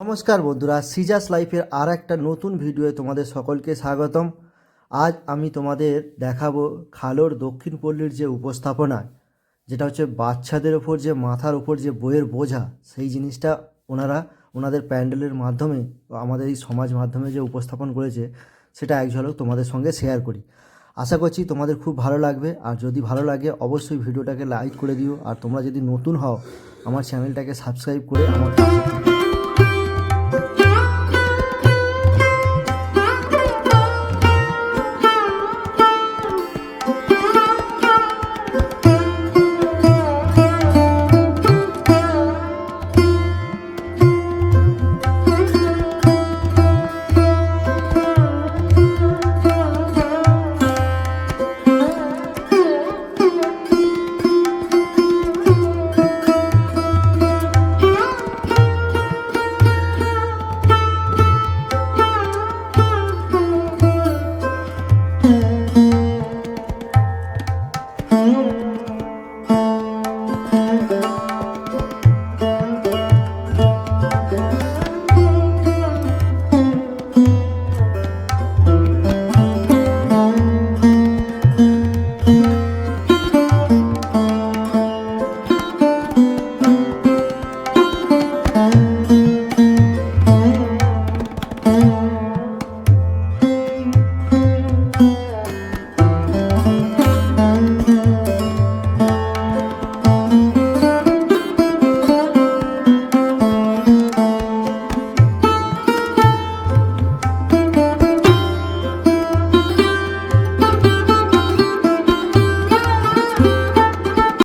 নমস্কার বন্ধুরা সিজাস লাইফের আর একটা নতুন ভিডিওয়ে তোমাদের সকলকে স্বাগতম। আজ আমি তোমাদের দেখাবো খালোর দক্ষিণ পল্লীর যে উপস্থাপনা, যেটা হচ্ছে বাচ্চাদের ওপর যে, মাথার ওপর যে বইয়ের বোঝা, সেই জিনিসটা ওনারা ওনাদের প্যান্ডেলের মাধ্যমে, আমাদের এই সমাজ মাধ্যমে যে উপস্থাপন করেছে, সেটা এক ঝলক তোমাদের সঙ্গে শেয়ার করি। আশা করছি তোমাদের খুব ভালো লাগবে, আর যদি ভালো লাগে, অবশ্যই ভিডিওটাকে লাইক করে দিও, আর তোমরা যদি নতুন হও, আমার চ্যানেলটাকে সাবস্ক্রাইব করে আমার